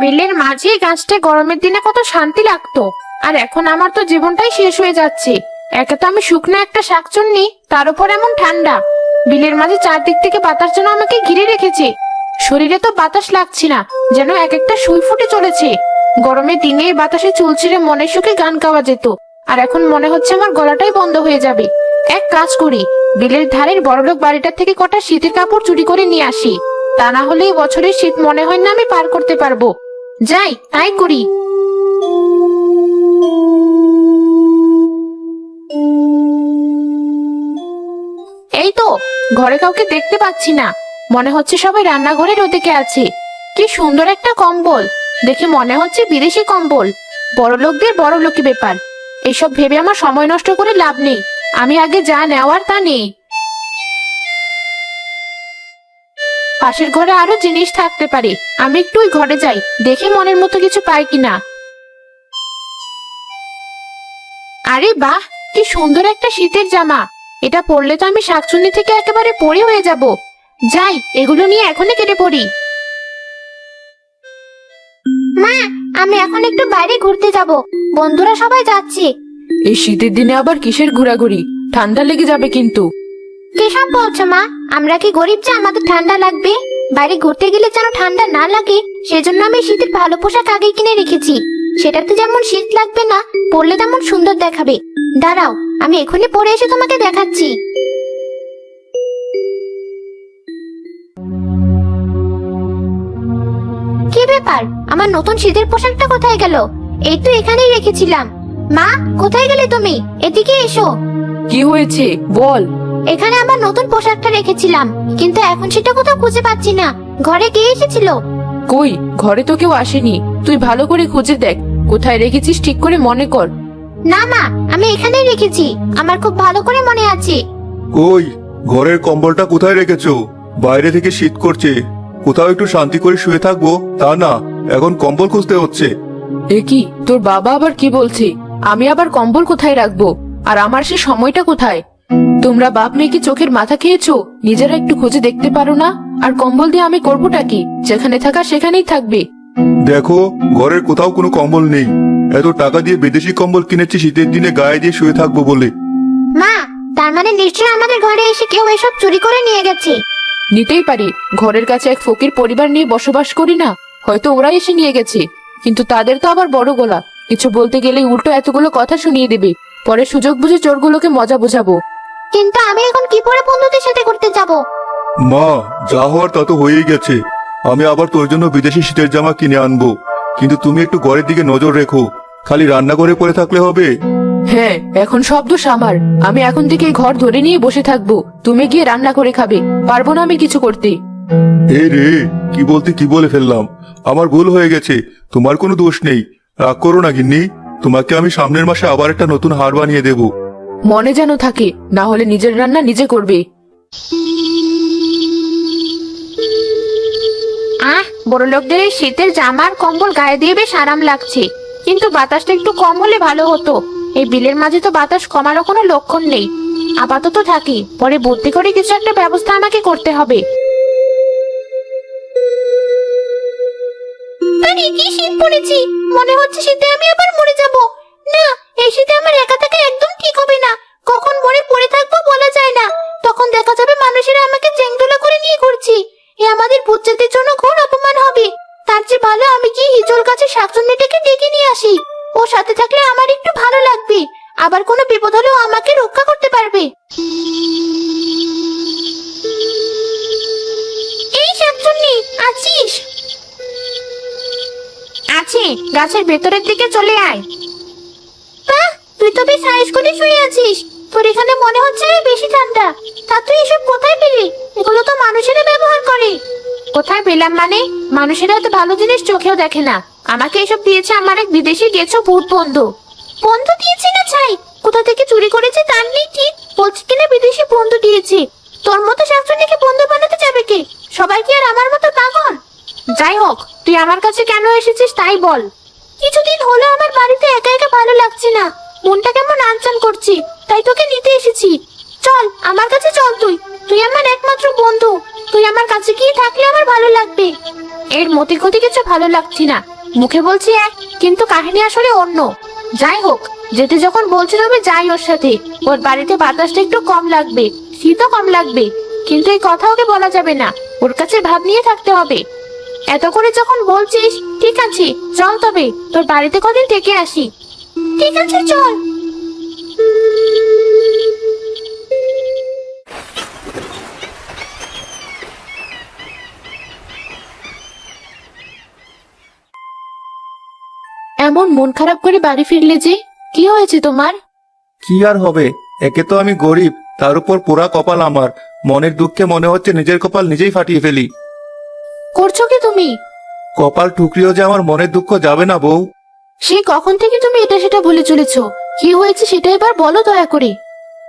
বিলের মাঝে গাছটা গরমের দিনে কত শান্তি লাগতো। আর এখন আমার তো জীবনটাই শেষ হয়ে যাচ্ছে। একে তো আমি শুকনো একটা শাকচুন্নি, তার উপর এমন ঠান্ডা। বিলের মাঝে চারদিক থেকে বাতাস যেন আমাকে ঘিরে রেখেছে। শরীরে তো বাতাস লাগছে না, যেন এক একটা সুই ফুটে চলেছে। গরমের দিনে বাতাসে চুল ছিঁড়ে মনের সুখে গান গাওয়া যেত। আর এখন মনে হচ্ছে আমার গলাটাই বন্ধ হয়ে যাবে। এক কাজ করি, বিলের ধারের বড়লোক বাড়িটা থেকে কটা শীতের কাপড় চুরি করে নিয়ে আসি। তা না হলে বছরের শীত মনে হয় না আমি পার করতে পারব। যাই, তাই করি। এই তো, ঘরে কাউকে দেখতে পাচ্ছি না। মনে হচ্ছে সবাই রান্নাঘরের ওদিকে আছে। কি সুন্দর একটা কম্বল। দেখে মনে হচ্ছে বিদেশি কম্বল। বড় লোকদের বড় লোকি ব্যাপার। এসব ভেবে আমার সময় নষ্ট করে লাভ নেই। আমি আগে যা নেওয়ার তা নেই। পাশের ঘরে আরও জিনিস থাকতে পারে। আমি একটু ওই ঘরে যাই, দেখে মনের মতো কিছু পাই কিনা। আরে বাহ, কি সুন্দর একটা শীতের জামা। এটা পরলে তো আমি শাকচুন্নি থেকে একেবারে পরে হয়ে যাব। যাই, এগুলো নিয়ে এখনই কেটে পড়ি। মা, আমি এখন একটু বাইরে ঘুরতে যাব। বন্ধুরা সবাই যাচ্ছে। এই শীতের দিনে আবার কিসের ঘোরাঘুরি? ঠান্ডা লেগে যাবে কিন্তু। কেসব বলছো মা? আমরা কি গরিব যে আমাদের ঠান্ডা লাগবে? বাইরে ঘুরতে গেলে যেন ঠান্ডা না লাগে, সেজন্য আমি শীতের ভালো পোশাক আগে কিনে রেখেছি। সেটাতে যেমন শীত লাগবে না, পরলে তেমন সুন্দর দেখাবে। দাঁড়াও, আমি এখনই পরে এসে তোমাকে দেখাচ্ছি। কি ব্যাপার? আমার নতুন শীতের পোশাকটা কোথায় গেল? এই তো এখানেই রেখেছিলাম। মা, কোথায় গেলে তুমি? এদিকে এসো। কি হয়েছে? বল। এখানে আমার নতুন পোশাকটা রেখেছিলাম কিন্তু এখন সেটা কোথাও খুঁজে পাচ্ছি না। ঘরে কে এসেছিল? কই ঘরে তো কেউ আসেনি। তুই ভালো করে খুঁজে দেখ কোথায় রেখেছিস ঠিক করে মনে কর। না মা আমি এখানেই রেখেছি আমার খুব ভালো করে মনে আছে। কই ঘরের কম্বলটা কোথায় রেখেছো? বাইরে থেকে শীত করছে। কোথাও একটু শান্তি করে শুয়ে থাকব তা না এখন কম্বল খুঁজতে হচ্ছে। এ কি তোর বাবা আবার কি বলছে? আমি আবার কম্বল কোথায় রাখব? আর আমার সে সময়টা কোথায়? তোমরা বাপ মেয়ে কি চোখের মাথা খেয়েছো? নিজেরা একটু খুঁজে দেখতে পারো না? আর কম্বল দিয়ে আমি করবোটা কি? যেখানে থাকা সেখানেই থাকবে। দেখো ঘরের কোথাও কোনো কম্বল নেই। এত টাকা দিয়ে বিদেশি কম্বল কিনেছি শীতের দিনে গায়ে দিয়ে শুয়ে থাকব বলে। মা তার মানে নিশ্চয়ই আমাদের ঘরে এসে কেউ এসব চুরি করে নিয়ে গেছে। নিতেই পারি। ঘরের কাছে এক ফকির পরিবার নিয়ে বসবাস করি না। হয়তো ওরা এসে নিয়ে গেছে। কিন্তু তাদের তো আবার বড় গলা। কিছু বলতে গেলে উল্টো এতগুলো কথা শুনিয়ে দেবে। পরে সুযোগ বুঝে চোরগুলোকে মজা বোঝাবো। কিন্তু আমি এখন কি করে বন্ধুদের সাথে করতে যাব? মা যা হওয়ার তা তো হয়েই গেছে। আমি আবার তোর জন্য বিদেশি শীতের জামা কিনে আনব। কিন্তু তুমি একটু ঘরের দিকে নজর রেখো। খালি রান্নাঘরে পড়ে থাকলে হবে। হ্যাঁ এখন সব দোষ আমার। আমি এখন থেকে এই ঘর ধরে নিয়ে বসে থাকব। তুমি গিয়ে রান্না করে খাবে। পারব না আমি কিছু করতে। এই রে কি বলতে কি বলে ফেললাম? আমার ভুল হয়ে গেছে। তোমার কোনো দোষ নেই। রাগ করো না গিন্নি। তোমাকে আমি সামনের মাসে আবার একটা নতুন হার বানিয়ে দেবো। মনে যেন থাকে, না হলে নিজের রান্না নিজে করবে। আহ বড় লোকদের এই শীতের জামা আর কম্বল গায়ে দিয়ে বেশ আরাম লাগছে। কিন্তু বাতাসটা একটু কম হলে ভালো হতো। এই বিলের মাঝে তো বাতাস কমারও কোনো লক্ষণ নেই। আপাতত থাকি, পরে বুদ্ধি করে কিছু একটা ব্যবস্থা আমাকে করতে হবে। আরে, কি শীত পড়েছি? মনে হচ্ছে শীতে আমি আবার মরে যাব। না, এই শীতে আমার একা থাকা একদম ঠিক হবে না। কখন মরে পড়ে থাকব বলা যায় না। তখন দেখা যাবে মানুষেরা আমাকে চেংদোলা করে নিয়ে ঘুরছি। এ আমাদের বুচ্চাদের জন্য ঘোর অপমান হবে। তার চেয়ে ভালো আমি কি হিজল গাছের শাকচুন্নিটাকে ডেকে নিয়ে আসি। ও সাথে থাকলে আমার একটু ভালো লাগবে। আবার কোনো বিপদ হলেও আমাকে রক্ষা করতে পারবে। এই শাকচুন্নি, আছিস? আছে, গাছের ভেতরের দিকে চলে আয়। বাহ! তুই তো বেশ আয়েস করে শুয়ে আছিস। তোর এখানে মনে হচ্ছে বেশি ঠান্ডা। তা তুই এসব কোথায় পেলি? এগুলো তো মানুষেরা ব্যবহার করে। কোথায় পেলাম মানে? মানুষেরা তো ভালো জিনিস চোখেও দেখে না। আমাকে এসব দিয়েছে আমার এক বিদেশি গেছো ভূত বন্ধু। বন্ধু দিয়েছে না ছাই? কোথা থেকে চুরি করেছে তার নেই ঠিক। বলছি কিনা বিদেশি বন্ধু দিয়েছে। তোর মতো শাকচুন্নিকে বন্ধু বানাতে যাবে কে? সবাই কি আর আমার মতো পাগল? যাই হোক, তুই আমার কাছে কেন এসেছিস তাই বল। কিছুদিন হলো আমার বাড়িতে একা একা ভালো লাগছে না। মনটা কেমন আনচান করছি? তাই তোকে নিতে এসেছি। চল, আমার কাছে চল তুই। তুই আমার একমাত্র বন্ধু। তুই আমার কাছে গিয়ে থাকলে আমার ভালো লাগবে। এর মতি গতি কিছু ভালো লাগছে না। মুখে বলছি এক, কিন্তু কাহিনী আসলে অন্য। যাই হোক, যেতে যখন বলছি তবে যাই ওর সাথে। ওর বাড়িতে বাতাসটা একটু কম লাগবে, শীতও কম লাগবে। কিন্তু এই কথা ওকে বলা যাবে না। ওর কাছে ভাব নিয়ে থাকতে হবে। এত করে যখন বলছিস, ঠিক আছে, চল তবে। তোর বাড়িতে কদিন থেকে আসি। ঠিক আছে চল। এমন মন খারাপ করে বাড়ি ফিরলে যে কি হয়েছে তোমার? কি আর হবে? একে তো আমি গরিব তার উপর পোড়া কপাল আমার। মনের দুঃখে মনে হচ্ছে নিজের কপাল নিজেই ফাটিয়ে ফেলি। করছ কি তুমি? কপাল টুকরিও যে আমার মনের দুঃখ যাবে না বউ। সেই কখন থেকে তুমি এটা সেটা বলে চলেছ? কি হয়েছে সেটা এবার বলো দয়া করে।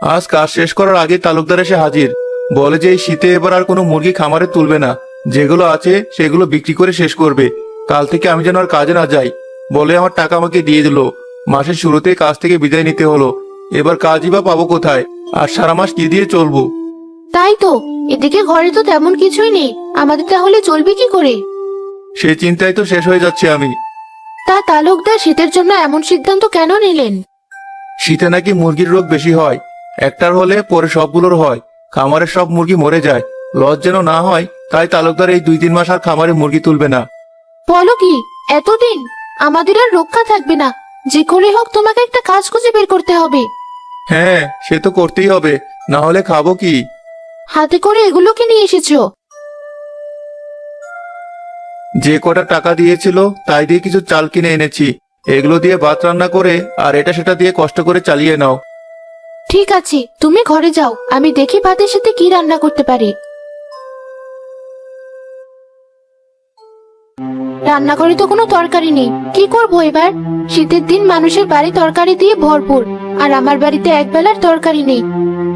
আজ কাজ শেষ করার আগে তালুকদার এসে হাজির। বলে যে এই শীতে এবার আর কোনো মুরগি খামারে তুলবে না। যেগুলো আছে সেগুলো বিক্রি করে শেষ করবে। কাল থেকে আমি যেন আর কাজে না যাই। বলে আমার টাকা আমাকে দিয়ে দিল। মাসের শুরুতেই কাজ থেকে বিদায় নিতে হলো। এবার কাজই বা পাবো কোথায়? আর সারা মাস কি দিয়ে চলবো? তাই তো এদিকে ঘরে তো তেমন কিছুই নেই। আমাদের তাহলে চলবে কি করে? সেই চিন্তায় তো শেষ হয়ে যাচ্ছে আমি। তা তালুকদার শীতের জন্য এমন সিদ্ধান্ত কেন নিলেন? শীতে নাকি মুরগির রোগ বেশি হয়। একটার হলে পরে সবগুলোর হয়। খামারের সব মুরগি মরে যায়। লস যেন না হয় তাই তালুকদার এই দুই তিন মাস আর খামারে মুরগি তুলবে না। বলো কি এতদিন আমাদের আর রক্ষা থাকবে না। যে করে হোক তোমাকে একটা কাজ খুঁজে বের করতে হবে। হ্যাঁ সে তো করতেই হবে। না হলে খাব কি? হাতে করে এগুলোকে নিয়ে এসেছ। যে কটা টাকা দিয়েছিল, তাই দিয়ে কিছু চাল কিনে এনেছি। এগুলো দিয়ে ভাত রান্না করে, আর এটা সেটা দিয়ে কষ্ট করে চালিয়ে নাও। ঠিক আছে, তুমি ঘরে যাও, আমি দেখি ভাতের সাথে কি রান্না করতে পারি। রান্নাঘরে তো কোনো তরকারি নেই। কি করব এবার? শীতের দিন মানুষের বাড়ি তরকারি দিয়ে ভরপুর, আর আমার বাড়িতে একবেলার তরকারি নেই।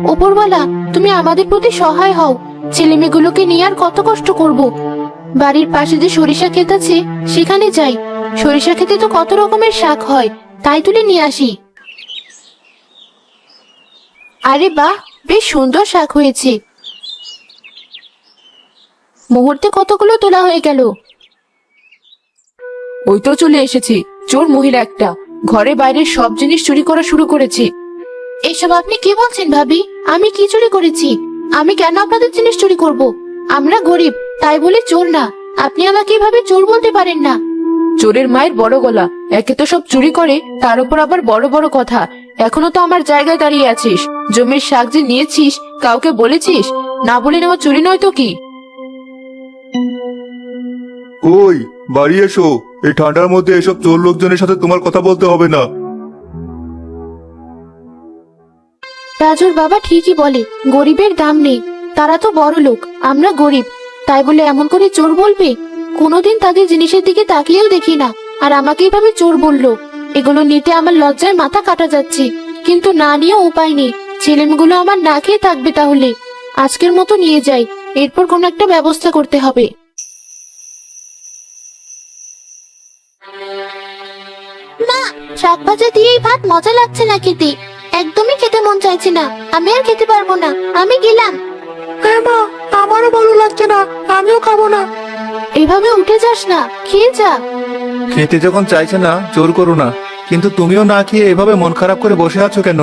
ওপরওয়ালা, তুমি আমাদের প্রতি সহায় হও। ছেলে মেয়েগুলোকে নিয়ে আর কত কষ্ট করব? বাড়ির পাশে যে সরিষা ক্ষেত আছে, সেখানে যাই। সরিষা খেতে তো কত রকমের শাক হয়, তাই তুলে নিয়ে আসি। আরে বাহ, বেশ সুন্দর শাক হয়েছে। মুহূর্তে কতগুলো তোলা হয়ে গেল। ওই তো চলে এসেছে, চোর মহিলা একটা। ঘরে বাইরে সব জিনিস চুরি করা শুরু করেছে। এসব আপনি কি বলছেন ভাবি? আমি কি চুরি করেছি? আমি কেন আপনাদের জিনিস চুরি করব? আমরা গরিব। তাই বলে চোর না। আপনি আমাকে এভাবে চোর বলতে পারেন না। চোরের মায়ের বড় গলা। একে তো সব চুরি করে তার উপর আবার বড় বড় কথা। এখনও তো আমার জায়গায় দাঁড়িয়ে আছিস। জমির শাক যে নিয়েছিস কাউকে বলেছিস? না বলে নেওয়া চুরি নয় তো কি? ওই বাড়ি এসো। এই ঠান্ডার মধ্যে এসব চোর লোকজনের সাথে তোমার কথা বলতে হবে না। রাজুর বাবা ঠিকই বলে গরিবের দাম নেই। তারা তো বড় লোক আমরা গরিব। তাই বলে এমন করে চোর বলবে? কোনোদিন তাদের জিনিসের দিকে তাকিয়েও দেখি না। আর আমাকে এভাবে চোর বলল। এগুলো নিতে আমার লজ্জায় মাথা কাটা যাচ্ছে। কিন্তু না নিয়েও উপায় নেই। ছেলেমেয়েগুলো আমার না খেয়ে থাকবে তাহলে। আজকের মতো নিয়ে যাই। এরপর কোনো একটা ব্যবস্থা করতে হবে। মা ভাত মজা লাগছে না খেতে। একদমই খেতে মন চাইছে না। আমি আর খেতে পারব না। আমি গেলাম। হ্যাঁ মা আমারও ভালো লাগছে না আমিও খাব না। এভাবে উঠে যাস না খেয়ে যা। খেতে যখন চাইছে না জোর করো না। কিন্তু তুমিও না খেয়ে এভাবে মন খারাপ করে বসে আছো কেন?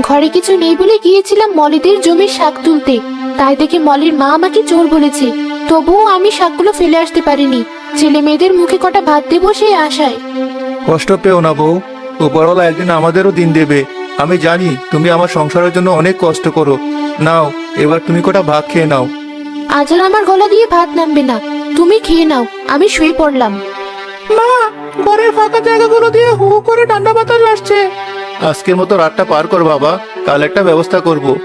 ঘরে কিছু নেই বলে গিয়েছিলাম মলিদের জমির শাক তুলতে। তাই দেখে মলির মা আমাকে চোর বলেছে তবুও আমি শাকগুলো ফেলে আসতে পারিনি। ছেলে মেয়েদের মুখে কটা ভাত দেবো সেই আশায়। কষ্ট পেও না বউ উপরওয়ালা একদিন আমাদেরও দিন দেবে। আমি জানি তুমি আমার সংসারের জন্য অনেক কষ্ট করো। নাও এবার তুমি কটা ভাত খেয়ে নাও। আজ আর আমার গলা দিয়ে ভাত নামবে না। তুমি খেয়ে নাও আমি শুয়ে পড়লাম। মা ঘরের ফাঁকা জায়গাগুলো দিয়ে হু করে ঠান্ডা বাতাস আসছে। আজকের মতো রাতটা পার কর বাবা কাল একটা ব্যবস্থা করব।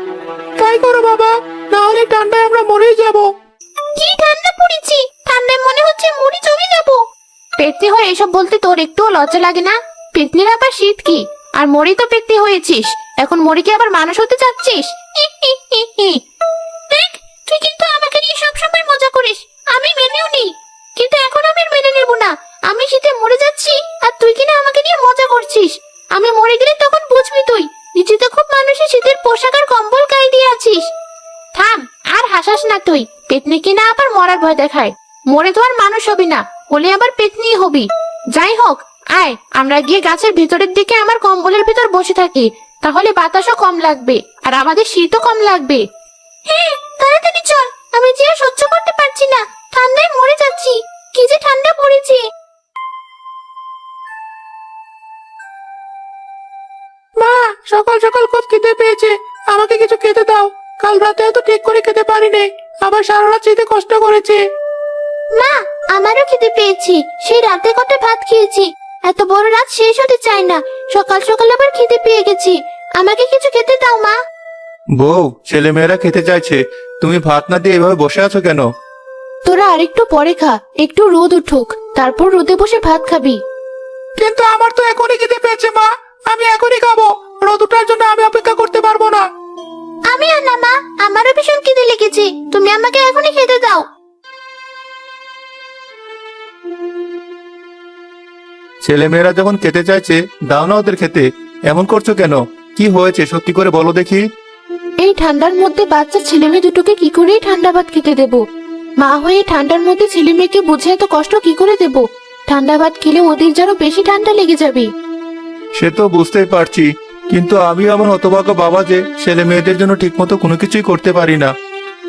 তাই করো বাবা না হলে ঠান্ডায় আমরা মরেই যাব। কি ঠান্ডা পড়েছি। ঠান্ডায় মনে হচ্ছে মুড়ি জমে যাব। পেটনি হয়ে এসব বলতে তোর একটুও লজ্জা লাগে না? পেটনির আবার শীত কি? আর মরি তো পেটনি হয়েছিস। এখন মরিকে আবার মানুষ হতে চাচ্ছিস? হি, হি, হি, হি। দেখ, তুই কিন্তু আমাকে নিয়ে সবসময় মজা করিস। আমি মেনেও কিন্তু এখন আমি মেনে নেব না। আমি শীতে মরে যাচ্ছি, আর তুই কিনা আমাকে নিয়ে মজা করছিস। আমি মরে গেলে তখন বুঝবি তুই। নিজে তো খুব মানুষের শীতের পোশাক আর কম্বল গায়ে দিয়ে আছিস। থাম, আর হাসাস না তুই। পেটনি কিনা আবার মরার ভয় দেখায়। মরে তো আর মানুষ হবি না, হলে আবার পেতনি হবি। যাই হোক, আয়, আমরা গিয়ে গাছের ভিতরের দিকে আমার কম্বলের ভিতর বসে থাকি। তাহলে বাতাসও কম লাগবে আর আমাদের শীতও কম লাগবে। হ্যাঁ তাড়াতাড়ি চল আমি যে আর সহ্য করতে পারছি না ঠান্ডায় মরে যাচ্ছি কি যে ঠান্ডা পড়েছে। মা সকাল সকাল খুব খেতে পেয়েছে আমাকে কিছু খেতে দাও কাল রাতে তো ঠিক করে খেতে পারিনি আবার সারা রাত যেতে কষ্ট করেছে। মা আমারও খেতে পেয়েছি সেই রাতে কটা ভাত খেয়েছি এত বড় রাত শেষ হতে চায় না সকাল সকাল আবার খেতে পেয়ে গেছি। আমাকে কিছু খেতে দাও মা। বউ ছেলে মেয়েরা খেতে চাইছে। তুমি ভাত না দিয়ে এভাবে বসে আছো কেন? তোরা আরেকটু পরে খা একটু রোদ উঠুক তারপর রোদে বসে ভাত খাবি। কিন্তু আমার তো এখনই খেতে পেয়েছে মা। আমি এখনই খাব। রোদ উঠার জন্য আমি অপেক্ষা করতে পারব না। আমি আর না মা। আমারও ভীষণ খিদে লেগেছে। তুমি আমাকে এখনই খেতে দাও। ছেলে মেয়েরা যখন খেতে চাইছে দাও না ওদের খেতে। এমন করছ কেন? কি হয়েছে? সত্যি করে বলো দেখি। এই ঠান্ডার মধ্যে বাচ্চা ছেলে মেয়ে দুটোকে কি করেই ঠান্ডা ভাত খেতে দেব? মা হয়ে ঠান্ডার মধ্যে ছেলে মেয়েকে বুঝে এত কষ্ট কি করে দেব? ঠান্ডা ভাত খেলে ওদের যেন বেশি ঠান্ডা লেগে যাবে। সে তো বুঝতেই পারছি কিন্তু আমি এমন হতভাগ্য বাবা যে ছেলে মেয়েদের জন্য ঠিকমতো কোনো কিছুই করতে পারি না।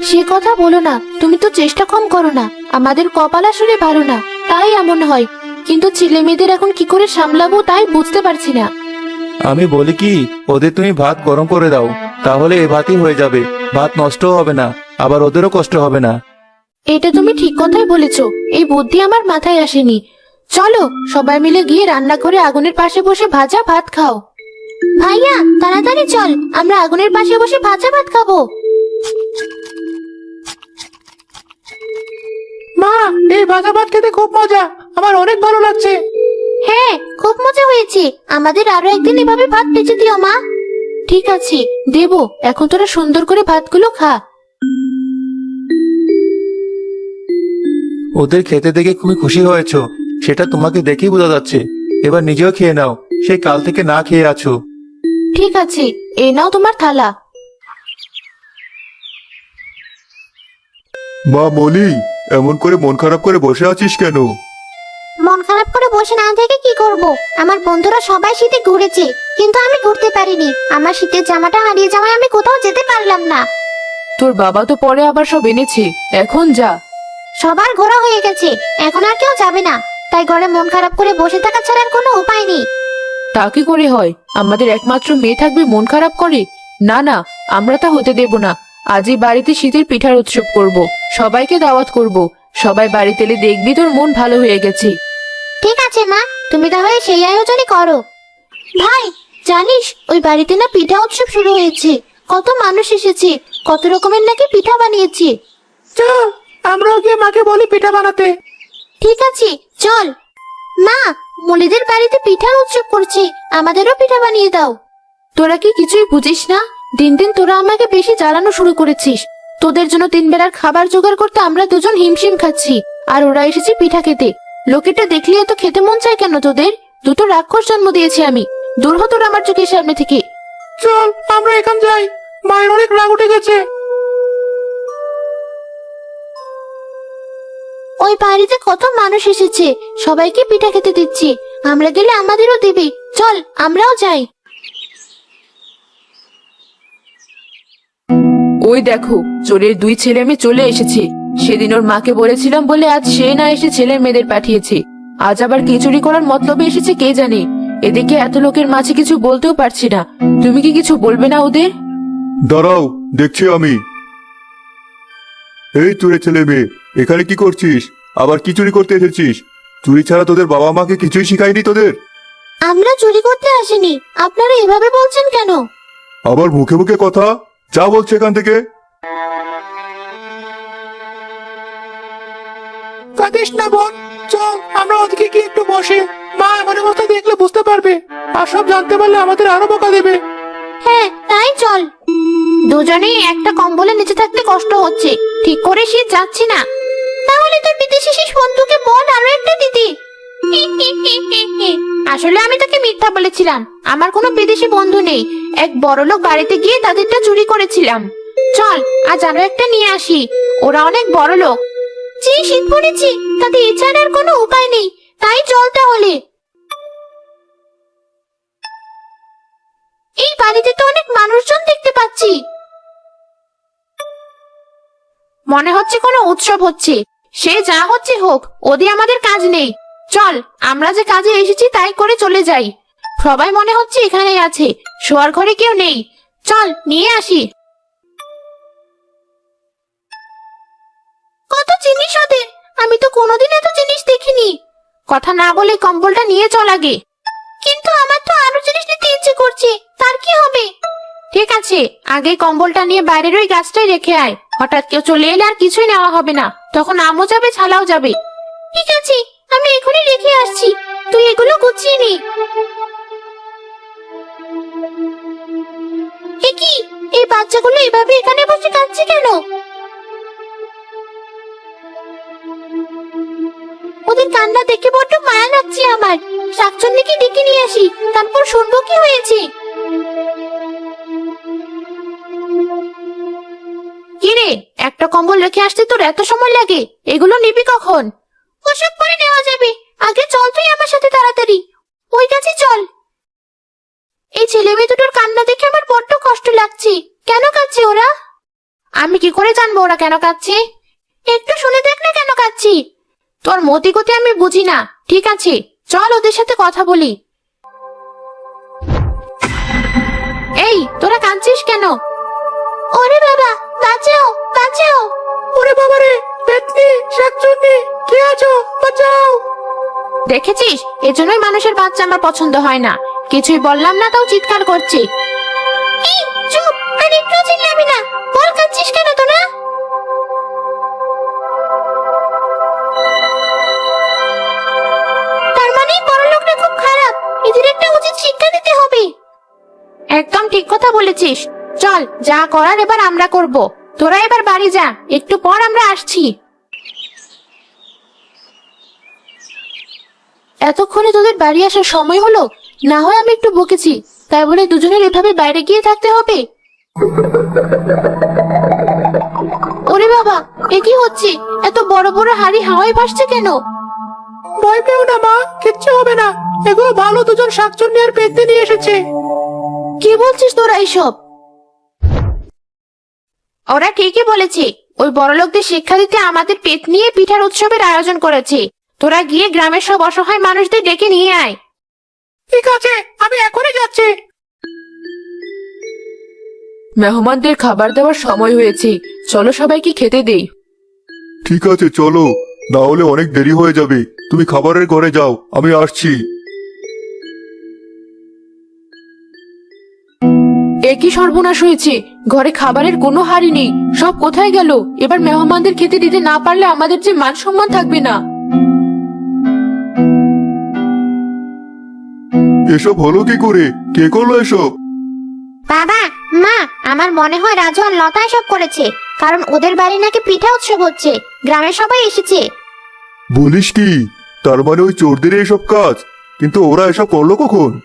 সে কথা বলো না তুমি তো চেষ্টা কম করো না আমাদের কপাল আসলে ভালো না তাই এমন হয়। কিন্তু ছেলে মেয়েদের এখন কি করে সামলাবো তাই বুঝতে পারছি না। আমি বলি কি ওদের তুমি ভাত গরম করে দাও তাহলে এ ভাতই হয়ে যাবে। ভাত নষ্টও হবে না আবার ওদেরও কষ্ট হবে না। এটা তুমি ঠিক কথাই বলেছ এই বুদ্ধি আমার মাথায় আসেনি। চলো সবাই মিলে গিয়ে রান্না করে আগুনের পাশে বসে ভাজা ভাত খাও। ভাইয়া তাড়াতাড়ি চল আমরা আগুনের পাশে বসে ভাজা ভাত খাব। মা এই ভাজা ভাত খেতে খুব মজা আমার অনেক ভালো লাগছে। হ্যাঁ খুব মজা হয়েছে। আমাদের আরও একদিন এভাবে ভাত বেঁচে দিও মা। ঠিক আছে দেব এখন তোরা সুন্দর করে ভাতগুলো খা। ওদের খেতে দেখে খুবই খুশি হয়েছো। সেটা তোমাকে দেখেই বোঝা যাচ্ছে। এবার নিজেও খেয়ে নাও। সেই কাল থেকে না খেয়ে আছো। ঠিক আছে এই নাও তোমার থালা। মা মলি এমন করে মন খারাপ করে বসে আছিস কেন? মন খারাপ করে বসে না থেকে কি করব? আমার বন্ধুরা সবাই শীতে ঘুরেছে কিন্তু আমি ঘুরতে পারিনি। আমার শীতের জামাটা হারিয়ে যাওয়ায় আমি কোথাও যেতে পারলাম না। তোর বাবা তো পরে আবার সব এনেছে। এখন যা। সবার ঘোরা হয়ে গেছে। এখন আর কেউ যাবে না। তাই ঘরে মন খারাপ করে বসে থাকা ছাড়া আর কোনো উপায় নেই। তা কি করে হয়? আমাদের একমাত্র মেয়ে থাকবে মন খারাপ করে? না না আমরা তা হতে দেব না। আজই বাড়িতে শীতের পিঠার উৎসব করব। সবাইকে দাওয়াত করব। সবাই বাড়িতে এলে দেখবি তোর মন ভালো হয়ে গেছে। ঠিক আছে মা। তুমি তাহলে সেই আয়োজনই করো। ভাই জানিস ওই বাড়িতে না পিঠা উৎসব শুরু হয়েছে। কত মানুষ এসেছে কত রকমের নাকি পিঠা বানিয়েছে। চল আমরাও গিয়ে মাকে বলি পিঠা বানাতে। ঠিক আছে চল। মা মলিদের বাড়িতে পিঠার উৎসব করছে আমাদেরও পিঠা বানিয়ে দাও। তোরা কি কিছুই বুঝিস না? দিন দিন তোরা আমাকে বেশি জ্বালানো শুরু করেছিস। তোদের জন্য তিন বেলার খাবার জোগাড় করতে আমরা দুজন হিমশিম খাচ্ছি আর ওরা এসেছে পিঠা খেতে। লোকেটা দেখলে এত খেতে মন চায় কেন তোদের? দুটো রাক্ষস জন্ম দিয়েছি আমি। দূর হতো আমার চোখের সামনে থেকে। চল আমরা এখান যাই। মায়ের অনেক রাগ উঠে গেছে। ওই বাড়িতে কত মানুষ এসেছে। সবাইকে পিঠা খেতে দিচ্ছি। আমরা গেলে আমাদেরও দেবে। চল আমরাও যাই। ওই দেখো চোরের দুই ছেলে মেয়ে চলে এসেছে। সেদিন ওর মাকে বলেছিলাম বলে আজ সে না এসে ছেলে মেয়েদের পাঠিয়েছে। আজ আবার কি চুরি করার মতলবে এসেছে কে জানে? এদিকে এত লোকের মাঝে কিছু বলতেও পারছি না। তুমি কি কিছু বলবে না ওদের? দাঁড়াও দেখছি আমি। এই চুরে ছেলে মেয়ে এখানে কি করছিস? আবার কি চুরি করতে এসেছিস? চুরি ছাড়া তোদের বাবা মাকে কিছুই শিখায়নি তোদের? আমরা চুরি করতে আসিনি। আপনারা এভাবে বলছেন কেন? আবার মুখে মুখে কথা? যা বলছে এখান থেকে। কাঁদিস না বোন চল আমরা ওদিকে গিয়ে একটু বসে। মা এমন অবস্থা দেখলে বুঝতে পারবে আর সব জানতে পারলে আমাদের আরও বোকা দেবে। হ্যাঁ তাই চল। দুজনেই একটা কম্বলে নিচে থাকতে কষ্ট হচ্ছে ঠিক করে শীত যাচ্ছি না। তাহলে তোর বিদেশি শেষ বন্ধুকে বল আরও একটা দিদি। আসলে আমি তাকে মিথ্যা বলেছিলাম। আমার কোনো বিদেশি বন্ধু নেই। এক বড়লোক বাড়িতে গিয়ে তাদেরটা চুরি করেছিলাম। চল, আজ আরও একটা নিয়ে আসি। ওরা অনেক বড় লোক শীত পড়েছে। তাতে এছাড়া আর কোনো উপায় নেই। তাই চল তাহলে। এই বাড়িতে তো অনেক মানুষজন দেখতে পাচ্ছি। মনে হচ্ছে কোনো উৎসব হচ্ছে। সে যা হচ্ছে হোক, ওদের আমাদের কাজ নেই। চল, আমরা যে কাজে এসেছি তাই করে চলে যাই। সবাই মনে হচ্ছে এখানেই আছে, শোয়ার ঘরে কেউ নেই। চল, নিয়ে আসি। কত জিনিস ওদের, আমি তো কোনোদিন এত জিনিস দেখিনি। কথা না বলে কম্বলটা নিয়ে চল আগে। কিন্তু আমার তো আরও জিনিস নিতে ইচ্ছে করছে, তার কি হবে? ঠিক আছে, আগে কম্বলটা নিয়ে বাইরের ওই গাছটাই রেখে আয়। হঠাৎ কেউ চলে এলে আর কিছুই নেওয়া হবে না, তখন আমও যাবে, ছালাও যাবে। ঠিক আছে আমি এখনই রেখে আসছি। তুই এগুলো গুছিয়ে নি। কি? এই বাচ্চাগুলো এভাবে এখানে বসে কাঁদছে কেন? ওদের কান্না দেখে বড্ড মায়া লাগছে আমার। শাকচন্নিকে ডেকে নিয়ে আসি, তারপর শুনব কি হয়েছে। কিরে, একটা কম্বল রেখে আসতে তোর এত সময় লাগে? এগুলো নিবি কখন? ওসব পরে নেওয়া যাবে। আগে চল তুই আমার সাথে তাড়াতাড়ি। ওই কাছে চল। এই ছেলে মেয়ে দুটোর কান্না দেখে আমার বড্ড কষ্ট লাগছে। কেন কাঁদছে ওরা? আমি কি করে জানব ওরা কেন কাঁদছে? একটু শুনে দেখ না কেন কাঁদছি। তোর মতি গতি আমি বুঝি না। ঠিক আছে, চল ওদের সাথে কথা বলি। এই, তোরা কাঁদছিস কেন? ওরে বাবা, বাঁচাও বাঁচাও। ওরে বাবা রে পেতনি শাকচুন্নি কে আছো? বাঁচাও। দেখেছিস? এজন্যই মানুষের বাচ্চা আমার পছন্দ হয় না। কিছুই বললাম না তাও চিৎকার করছে। এই চুপ আর একটু চিল্লাবি না। বল কাঁদছিস কেন তোরা তার মানে বড় লোকরা খুব খারাপ। এদের একটা উচিত শিক্ষা দিতে হবে। একদম ঠিক কথা বলেছিস। চল যা করার এবার আমরা করব। তোরা এবার বাড়ি যা। একটু পর আমরা আসছি। এতক্ষণে তোদের বাড়ি আসার সময় হলো? না হয় আমি একটু বকেছি। তাই বলে দুজনের এভাবে বাইরে গিয়ে থাকতে হবে? ওরে বাবা এ কি হচ্ছে? এত বড় বড় হাড়ি হাওয়ায় ভাসছে কেন? ভয় পেও না মা। কিচ্ছু হবে না। এগুলো ভালো দুজন শাকচুন্নি আর পেতে নিয়ে এসেছে। কি বলছিস তোরা এইসব ওরা ঠিকই বলেছে ওই বড়লোকদের শিক্ষা দিতে আমাদের পেট নিয়ে পিঠার উৎসবের আয়োজন করেছে। তোরা গিয়ে গ্রামের সব অসহায় মানুষদের ডেকে নিয়ে আয়। ঠিক আছে আমি এখনই যাচ্ছি। মেহমানদের খাবার দেওয়ার সময় হয়েছে। চলো সবাইকে খেতে দেই। ঠিক আছে চলো। না হলে অনেক দেরি হয়ে যাবে। তুমি খাবারের ঘরে যাও আমি আসছি। একই সর্বনাশ হয়েছে। ঘরে খাবারের কোনো হাড়ি নেই। সব কোথায় গেল? এবার মেহমানদের খেতে দিতে না পারলে আমাদের যে মান সম্মান থাকবে না। এসব হলো কি করে? কে করল এসব? বাবা মা আমার মনে হয় রাজু আর লতা এসব করেছে। কারণ ওদের বাড়ি নাকি পিঠা উৎসব হচ্ছে। গ্রামের সবাই এসেছে। বলিস কি? তার মানে ওই চোরদের এসব কাজ। কিন্তু ওরা এসব করল কখন?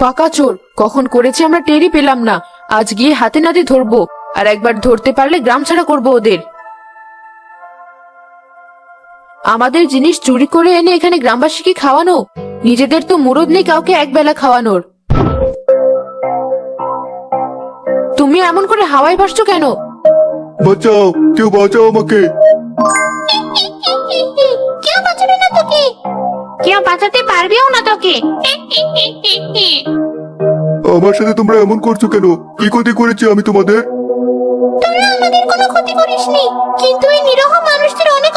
পাকা চোর কখন করেছে আমরা টেরই পেলাম না। আজ গিয়ে হাতে নাতে ধরবো আর একবার ধরতে পারলে গ্রাম ছাড়া করব ওদের। আমাদের জিনিস চুরি করে এনে এখানে গ্রামবাসীকে খাওয়ানো? নিজেদের তো মুরদ নেই কাউকে একবেলা খাওয়ানোর। তুমি এমন করে হাওয়ায় ভাসছো কেন? বাঁচাও কেউ বাঁচাও আমাকে। কেউ বাঁচাবে না তোকে। কেউ বাঁচাতে পারবেও না তোকে। আমার সাথে তোমরা এমন করছ কেন? কি ক্ষতি করেছি আমি তোমাদের? তোরা আমাদের কোনো ক্ষতি করিসনি কিন্তু এই নিরহ মানুষদের অনেক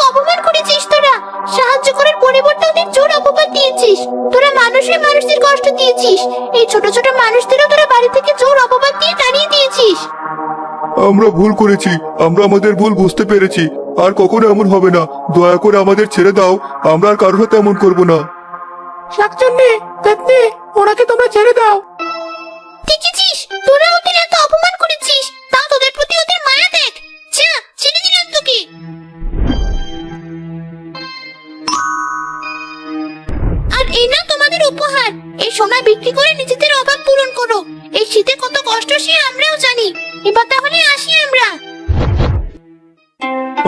সাহায্য করার পরিবর্তে ওদের জোর অপবাদ দিয়েছিস। তোরা মানুষের মানুষদের কষ্ট দিয়েছিস। এই ছোট ছোট মানুষদেরও তোরা বাড়ি থেকে জোর অপবাদ দিয়ে তাড়িয়ে দিয়েছিস। আমরা ভুল করেছি। আমরা আমাদের ভুল বুঝতে পেরেছি। আর কখনো এমন হবে না। দয়া করে আমাদের ছেড়ে দাও। আমরা আর কারোর সাথে এমন করব না। শাকচন্নি পেতনি ওনাকে তোমরা ছেড়ে দাও। দেখেছিস? তোরা ওদের এত অপমান উপহার। এই সোনা বিক্রি করে নিজেদের অভাব পূরণ করো। এই শীতে কত কষ্ট সে আমরাও জানি। এবার তাহলে আসি আমরা।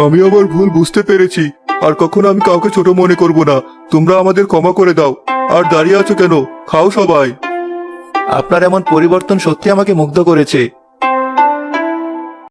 আমি আমার ভুল বুঝতে পেরেছি। আর কখনো আমি কাউকে ছোট মনে করব না। তোমরা আমাদের ক্ষমা করে দাও। আর দাঁড়িয়ে আছো কেন? খাও সবাই। আপনার এমন পরিবর্তন সত্যি আমাকে মুগ্ধ করেছে।